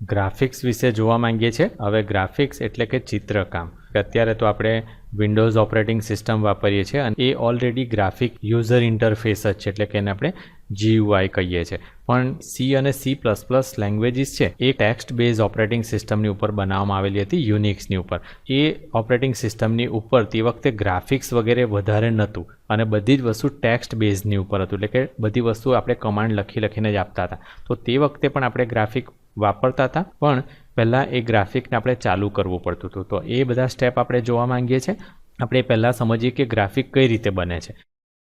Graphics વિશે જોવા માંગીએ છીએ. હવે ગ્રાફિક્સ એટલે કે ચિત્રકામ. અત્યારે તો આપણે વિન્ડોઝ ઓપરેટિંગ સિસ્ટમ વાપરીએ છીએ અને એ ઓલરેડી ગ્રાફિક યુઝર ઇન્ટરફેસ જ છે, એટલે કે એને આપણે જીયુઆઈ કહીએ છીએ. પણ સી અને સી પ્લસ પ્લસ લેંગ્વેજીસ છે, એ ટેક્સ્ટ બેઝ ઓપરેટિંગ સિસ્ટમની ઉપર બનાવવામાં આવેલી હતી યુનિક્સની ઉપર. એ ઓપરેટિંગ સિસ્ટમની ઉપર તે વખતે ગ્રાફિક્સ વગેરે વધારે નહોતું અને બધી જ વસ્તુ ટેક્સ્ટ બેઝની ઉપર હતું. એટલે કે બધી વસ્તુ આપણે કમાન્ડ લખી લખીને જ આપતા હતા. તો તે વખતે પણ આપણે ગ્રાફિક વાપરતા હતા. પણ પહેલાં એ ગ્રાફિકને આપણે ચાલુ કરવું પડતું હતું. તો એ બધા સ્ટેપ આપણે જોવા માંગીએ છીએ. આપણે પહેલાં સમજીએ કે ગ્રાફિક કઈ રીતે બને છે.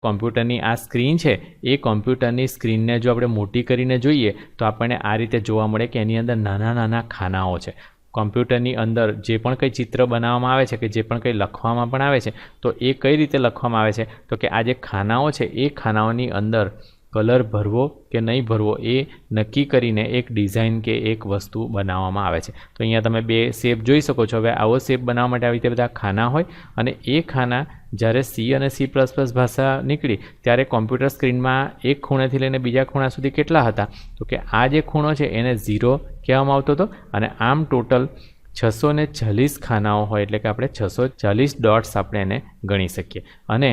કોમ્પ્યુટરની આ સ્ક્રીન છે, એ કોમ્પ્યુટરની સ્ક્રીનને જો આપણે મોટી કરીને જોઈએ, તો આપણને આ રીતે જોવા મળે કે એની અંદર નાના નાના ખાનાઓ છે. કોમ્પ્યુટરની અંદર જે પણ કંઈ ચિત્ર બનાવવામાં આવે છે કે જે પણ કંઈ લખવામાં પણ આવે છે, તો એ કઈ રીતે લખવામાં આવે છે? તો કે આ જે ખાનાઓ છે, એ ખાનાઓની અંદર કલર ભરવો કે નહીં ભરવો એ નક્કી કરીને એક ડિઝાઇન કે એક વસ્તુ બનાવવામાં આવે છે. તો અહીંયા તમે બે શેપ જોઈ શકો છો. હવે આવો શેપ બનાવવા માટે આવી રીતે બધા ખાના હોય અને એ ખાના જ્યારે સી અને સી પ્લસ પ્લસ ભાષા નીકળી ત્યારે કોમ્પ્યુટર સ્ક્રીનમાં એક ખૂણેથી લઈને બીજા ખૂણા સુધી કેટલા હતા? તો કે આ જે ખૂણો છે એને ઝીરો કહેવામાં આવતો હતો અને આમ ટોટલ છસો ને ચાલીસ ખાનાઓ હોય એટલે કે આપણે છસો ચાલીસ ડોટ્સ આપણે એને ગણી શકીએ. અને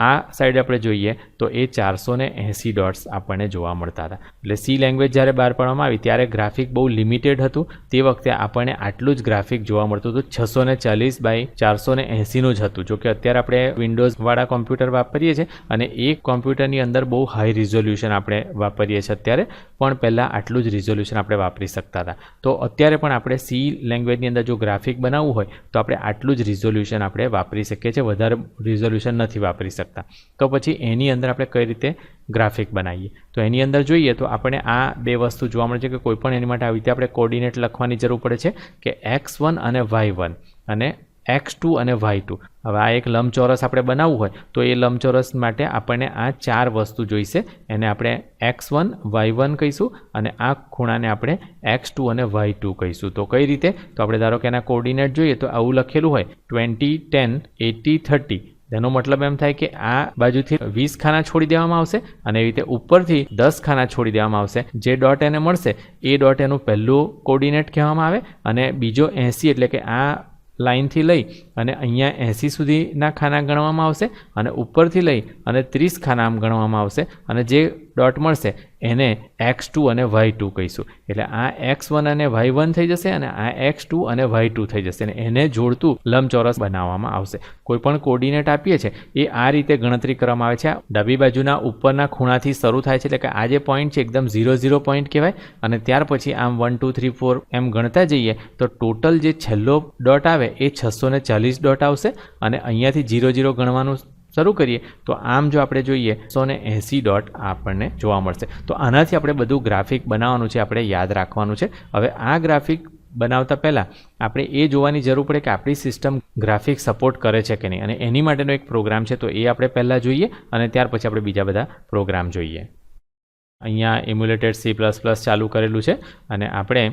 આ સાઈડ આપણે જોઈએ તો એ ચારસો ને એંસી ડોટ્સ આપણને જોવા મળતા હતા. એટલે સી લેંગ્વેજ જ્યારે બહાર પાડવામાં આવી ત્યારે ગ્રાફિક બહુ લિમિટેડ હતું. તે વખતે આપણને આટલું જ ગ્રાફિક જોવા મળતું હતું. છસો ને ચાલીસ બાય ચારસો ને એંસીનું જ હતું. જોકે અત્યારે આપણે વિન્ડોઝવાળા કોમ્પ્યુટર વાપરીએ છીએ અને એ કોમ્પ્યુટરની અંદર બહુ હાઈ રિઝોલ્યુશન આપણે વાપરીએ છીએ અત્યારે. પણ પહેલાં આટલું જ રિઝોલ્યુશન આપણે વાપરી શકતા હતા. તો અત્યારે પણ આપણે સી લેંગ્વેજની અંદર જો ગ્રાફિક બનાવવું હોય તો આપણે આટલું જ રિઝોલ્યુશન આપણે વાપરી શકીએ છીએ. વધારે રિઝોલ્યુશન નથી વાપરી શકતા. તો પછી એની અંદર આપણે કઈ રીતે ગ્રાફિક બનાવીએ? તો એની અંદર જોઈએ તો આપણે આ બે વસ્તુ જોવા મળે છે કે કોઈ પણ એની માટે આવી રીતે આપણે કોર્ડિનેટ લખવાની જરૂર પડે છે કે એક્સ વન અને વાય વન અને એક્સ ટુ અને વાય ટુ હવે આ એક લંબચોરસ આપણે બનાવવું હોય તો એ લંબચોરસ માટે આપણને આ ચાર વસ્તુ જોઈશે. એને આપણે એક્સ વન વાય વન કહીશું અને આ ખૂણાને આપણે એક્સ ટુ અને વાય ટુ કહીશું. તો કઈ રીતે? તો આપણે ધારો કે એના કોર્ડિનેટ જોઈએ તો આવું લખેલું હોય ટ્વેન્ટી ટેન એટી થર્ટી તેનો મતલબ એમ થાય કે આ બાજુથી વીસ ખાના છોડી દેવામાં આવશે અને એવી રીતે ઉપરથી દસ ખાના છોડી દેવામાં આવશે. જે ડોટ એને મળશે, એ ડોટ એનું પહેલું કોર્ડિનેટ કહેવામાં આવે અને બીજો એંસી એટલે કે આ લાઇનથી લઈ અને અહીંયા એંસી સુધીના ખાના ગણવામાં આવશે અને ઉપરથી લઈ અને ત્રીસ ખાના આમ ગણવામાં આવશે. અને જે ડોટ મળશે. એને એક્સ ટુ અને વાય ટુ કહીશું. એટલે આ એક્સ વન અને વાય વન થઈ જશે અને આ એક્સ ટુ અને વાય ટુ થઈ જશે. અને એને જોડતું લંબચોરસ બનાવવામાં આવશે. કોઈ પણ કોર્ડિનેટ આપીએ છીએ, એ આ રીતે ગણતરી કરવામાં આવે છે. ડાબી બાજુના ઉપરના ખૂણાથી શરૂ થાય છે. એટલે કે આ જે પોઈન્ટ છે, એકદમ ઝીરો ઝીરો પોઈન્ટ કહેવાય. અને ત્યાર પછી આમ વન ટુ થ્રી ફોર એમ ગણતા જઈએ, તો ટોટલ જે છેલ્લો ડોટ આવે, એ છસો ચાલીસ ડોટ આવશે. અને અહીંયાથી ઝીરો ઝીરો ગણવાનું શરૂ કરીએ, તો આમ જો આપણે જોઈએ સો ને એંસી ડોટ આપણને જોવા મળશે. તો આનાથી આપણે બધું ગ્રાફિક બનાવવાનું છે, આપણે યાદ રાખવાનું છે. હવે આ ગ્રાફિક બનાવતા પહેલાં આપણે એ જોવાની જરૂર પડે કે આપણી સિસ્ટમ ગ્રાફિક સપોર્ટ કરે છે કે નહીં. અને એની માટેનો એક પ્રોગ્રામ છે, તો એ આપણે પહેલાં જોઈએ અને ત્યાર પછી આપણે બીજા બધા પ્રોગ્રામ જોઈએ. અહીંયા ઇમ્યુલેટેડ સી પ્લસ પ્લસ ચાલુ કરેલું છે અને આપણે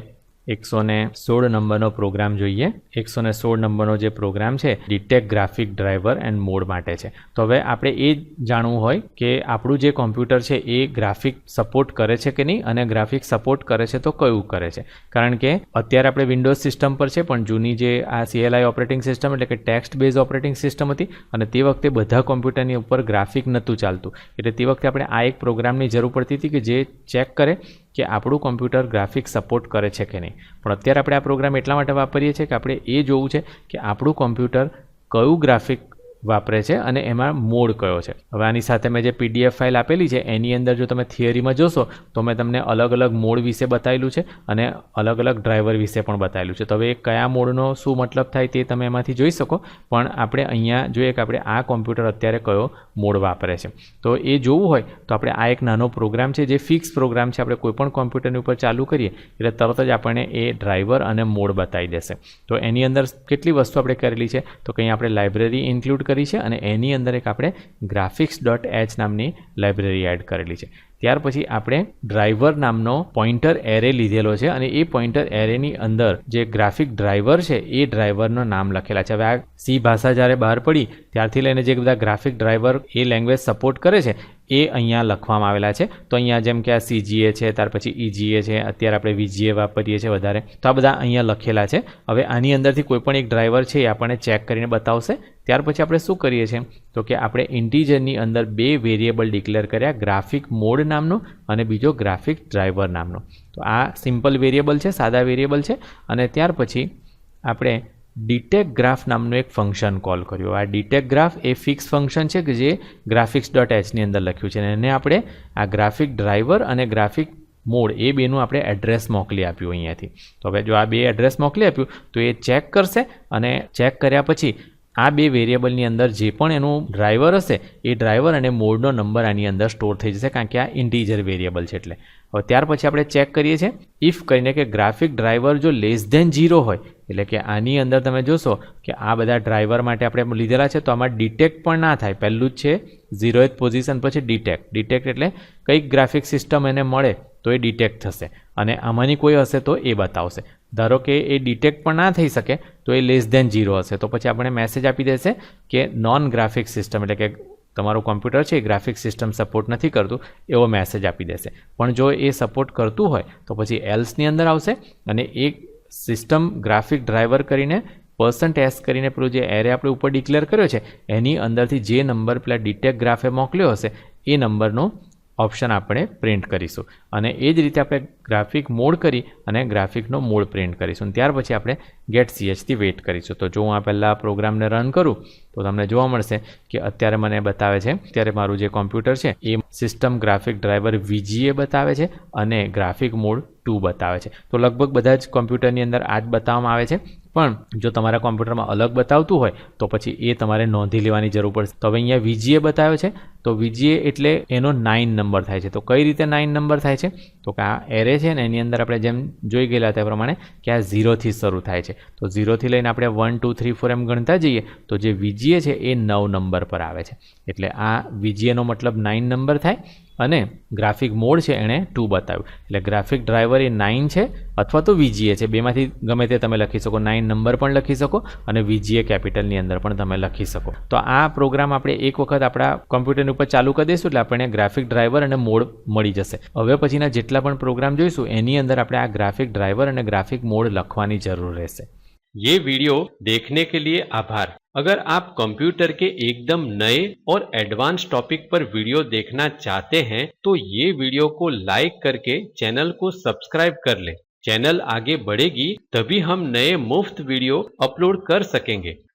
એકસો ને સોળ નંબરનો પ્રોગ્રામ જોઈએ. એકસો ને સોળ નંબરનો જે પ્રોગ્રામ છે, detect graphic driver and mode માટે છે. તો હવે આપણે એ જાણવું હોય કે આપણું જે કોમ્પ્યુટર છે, એ ગ્રાફિક સપોર્ટ કરે છે કે નહીં? અને ગ્રાફિક સપોર્ટ કરે છે તો કયું કરે છે? કારણ કે અત્યારે આપણે વિન્ડોઝ સિસ્ટમ પર છે, પણ જૂની જે આ સીએલઆઈ ઓપરેટિંગ સિસ્ટમ એટલે કે ટેક્સ્ટ બેઝ ઓપરેટિંગ સિસ્ટમ હતી, અને તે વખતે બધા કોમ્પ્યુટરની ઉપર ગ્રાફિક નહોતું ચાલતું. એટલે તે વખતે આપણે આ એક પ્રોગ્રામની જરૂર પડતી હતી કે જે ચેક કરે કે આપણું કોમ્પ્યુટર ગ્રાફિક સપોર્ટ કરે છે કે નહીં. પણ અત્યારે આપણે આ પ્રોગ્રામ એટલા માટે વાપરીએ છીએ કે આપણે એ જોવું છે કે આપણું કોમ્પ્યુટર કયું ગ્રાફિક વાપરે છે અને એમાં મોડ કયો છે. હવે આની સાથે મેં જે પીડીએફ ફાઇલ આપેલી છે, એની અંદર જો તમે થિયરીમાં જોશો, તો મેં તમને અલગ અલગ મોડ વિશે બતાવેલું છે અને અલગ અલગ ડ્રાઈવર વિશે પણ બતાવેલું છે. તો હવે કયા મોડનો શું મતલબ થાય તે તમે એમાંથી જોઈ શકો, પણ આપણે અહીંયા જોઈએ કે આપણે આ કોમ્પ્યુટર અત્યારે કયો મોડ વાપરે છે. તો એ જોવું હોય, તો આપણે આ એક નાનો પ્રોગ્રામ છે, જે ફિક્સ પ્રોગ્રામ છે, આપણે કોઈપણ કોમ્પ્યુટરની ઉપર ચાલુ કરીએ, એટલે તરત જ આપણને એ ડ્રાઈવર અને મોડ બતાવી દેશે. તો એની અંદર કેટલી વસ્તુ આપણે કરેલી છે, તો કંઈ આપણે લાઇબ્રેરી ઇન્ક્લુડ કરી છે અને એની અંદર એક આપણે ગ્રાફિક્સ ડોટ એચ નામની લાઇબ્રેરી એડ કરેલી છે. ત્યાર પછી આપણે ડ્રાઈવર નામનો પોઇન્ટર એરે લીધેલો છે અને એ પોઇન્ટર એરેની અંદર જે ગ્રાફિક ડ્રાઈવર છે, એ ડ્રાઈવરનું નામ લખેલા છે. હવે આ સી ભાષા જ્યારે બહાર પડી, ત્યારથી લઈને જે બધા ગ્રાફિક ડ્રાઈવર એ લેંગ્વેજ સપોર્ટ કરે છે, એ અહીંયા લખવામાં આવેલા છે. તો અહીંયા જેમ કે આ સીજીએ છે, ત્યાર પછી ઈજીએ છે, અત્યારે આપણે વીજીએ વાપરીએ છીએ વધારે. તો આ બધા અહીંયા લખેલા છે. હવે આની અંદરથી કોઈ પણ એક ડ્રાઈવર છે એ આપણને ચેક કરીને બતાવશે. ત્યાર પછી આપણે શું કરીએ છીએ? તો કે આપણે ઇન્ટીજરની અંદર બે વેરિયેબલ ડિક્લેર કર્યા ગ્રાફિક મોડ નામનું અને બીજો ગ્રાફિક ડ્રાઈવર નામનો. તો આ સિમ્પલ વેરિયેબલ છે, સાદા વેરિયેબલ છે અને ત્યાર પછી આપણે ડિટેક ગ્રાફ નામનું એક ફંક્શન કોલ કર્યું. આ ડિટેક ગ્રાફ એ ફિક્સ ફંક્શન છે કે જે ગ્રાફિક્સ ડોટ એચની અંદર લખ્યું છે. એને આપણે આ ગ્રાફિક ડ્રાઈવર અને ગ્રાફિક મોડ એ બેનું આપણે એડ્રેસ મોકલી આપ્યું અહીંયાથી. તો હવે જો આ બે એડ્રેસ મોકલી આપ્યું, તો એ ચેક કરશે અને ચેક કર્યા પછી આ બે વેરિયેબલની અંદર જે પણ એનું ડ્રાઈવર હશે, એ ડ્રાઈવર અને મોડનો નંબર આની અંદર સ્ટોર થઈ જશે, કારણ કે આ ઇન્ટીજર વેરિયેબલ છે એટલે. હવે ત્યાર પછી આપણે ચેક કરીએ છીએ. ઇફ કરીને કે ગ્રાફિક ડ્રાઈવર જો લેસ ધેન ઝીરો હોય, એટલે કે આની અંદર તમે જોશો કે આ બધા ડ્રાઈવર માટે આપણે લીધેલા છે, તો આમાં ડિટેક્ટ પણ ના થાય. પહેલું જ છે ઝીરોએથ પોઝિશન પછી ડિટેક્ટ ડિટેક્ટ એટલે કંઈક ગ્રાફિક સિસ્ટમ એને મળે, તો એ ડિટેક્ટ થશે. અને આમાંની કોઈ હશે તો એ બતાવશે. ધારો કે એ ડિટેક્ટ પણ ના થઈ શકે, તો એ લેસ ધેન ઝીરો હશે. તો પછી આપણે મેસેજ આપી દેશે કે નોન ગ્રાફિક સિસ્ટમ એટલે કે તમારું કોમ્પ્યુટર છે એ ગ્રાફિક સિસ્ટમ સપોર્ટ નથી કરતું, એવો મેસેજ આપી દેશે. પણ જો એ સપોર્ટ કરતું હોય, તો પછી એલ્સની અંદર આવશે અને એ સિસ્ટમ ગ્રાફિક ડ્રાઈવર કરીને પર્સન્ટ એસ કરીને પેલું જે એરે આપણે ઉપર ડિક્લેર કર્યો છે, એની અંદરથી જે નંબર પેલા ડિટેક ગ્રાફે મોકલ્યો હશે, એ નંબરનો ઓપ્શન આપણે પ્રિન્ટ કરીશું. અને એ જ રીતે આપણે ગ્રાફિક મોડ કરી અને ગ્રાફિકનો મોડ પ્રિન્ટ કરીશું. ત્યાર પછી આપણે ગેટ સીએચથી વેઇટ કરીશું. તો જો હું આ પહેલાં પ્રોગ્રામને રન કરું, તો તમને જોવા મળશે કે અત્યારે મને બતાવે છે અત્યારે મારું જે કોમ્પ્યુટર છે, એ સિસ્ટમ ગ્રાફિક ડ્રાઈવર વીજીએ બતાવે છે અને ગ્રાફિક મોડ ટુ બતાવે છે. તો લગભગ બધા જ કોમ્પ્યુટરની અંદર આ જ બતાવવામાં આવે છે. પણ જો તમારા કોમ્પ્યુટરમાં અલગ બતાવતું હોય, તો પછી એ તમારે નોંધી લેવાની જરૂર પડશે. તો હવે અહીંયા વીજીએ બતાવે છે. તો વીજીએ એટલે એનો નાઇન નંબર થાય છે. તો કઈ રીતે નાઇન નંબર થાય છે? તો કે આ એરે છે ને એની અંદર આપણે જેમ જોઈ ગયેલા તે પ્રમાણે કે આ ઝીરોથી શરૂ થાય છે. તો ઝીરોથી લઈને આપણે વન ટુ થ્રી ફોર એમ ગણતા જઈએ, તો જે વીજીએ છે એ નવ નંબર પર આવે છે. એટલે આ વીજીએનો મતલબ નાઇન નંબર થાય અને ગ્રાફિક મોડ છે એણે ટુ બતાવ્યું. એટલે ગ્રાફિક ડ્રાઈવર એ નાઇન છે અથવા તો વીજીએ છે. બેમાંથી ગમે તે તમે લખી શકો નાઇન નંબર પણ લખી શકો અને વીજીએ કેપિટલની અંદર પણ તમે લખી શકો. તો આ પ્રોગ્રામ આપણે એક વખત આપણા કોમ્પ્યુટરની ઉપર ચાલુ કરી દઈશું એટલે આપણને ગ્રાફિક ડ્રાઈવર અને મોડ મળી જશે હવે પછીના જેટલા પણ પ્રોગ્રામ જોઈશું એની અંદર આપણે આ ગ્રાફિક ડ્રાઈવર અને ગ્રાફિક મોડ લખવાની જરૂર રહેશે ये वीडियो देखने के लिए आभार अगर आप कंप्यूटर के एकदम नए और एडवांस टॉपिक पर वीडियो देखना चाहते हैं तो ये वीडियो को लाइक करके चैनल को सब्सक्राइब कर लें चैनल आगे बढ़ेगी तभी हम नए मुफ्त वीडियो अपलोड कर सकेंगे